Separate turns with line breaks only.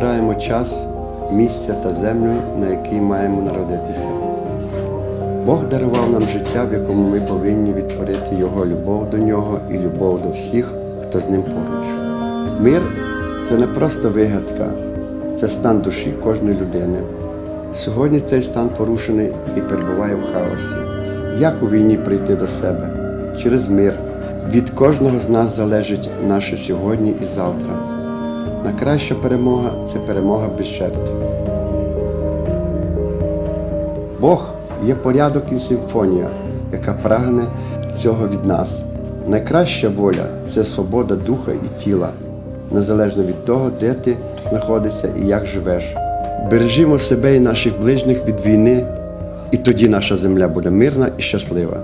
обираємо час, місце та землю, на якій маємо народитися. Бог дарував нам життя, в якому ми повинні відтворити Його любов до нього і любов до всіх, хто з ним поруч. Мир це не просто вигадка, це стан душі кожної людини. Сьогодні цей стан порушений і перебуває в хаосі. Як у війні прийти до себе? Через мир. Від кожного з нас залежить наше сьогодні і завтра. Найкраща перемога це перемога без жертв. Бог є порядок і симфонія, яка прагне цього від нас. Найкраща воля це свобода духа і тіла, незалежно від того, де ти знаходишся і як живеш. Бережімо себе і наших ближніх від війни, і тоді наша земля буде мирна і щаслива.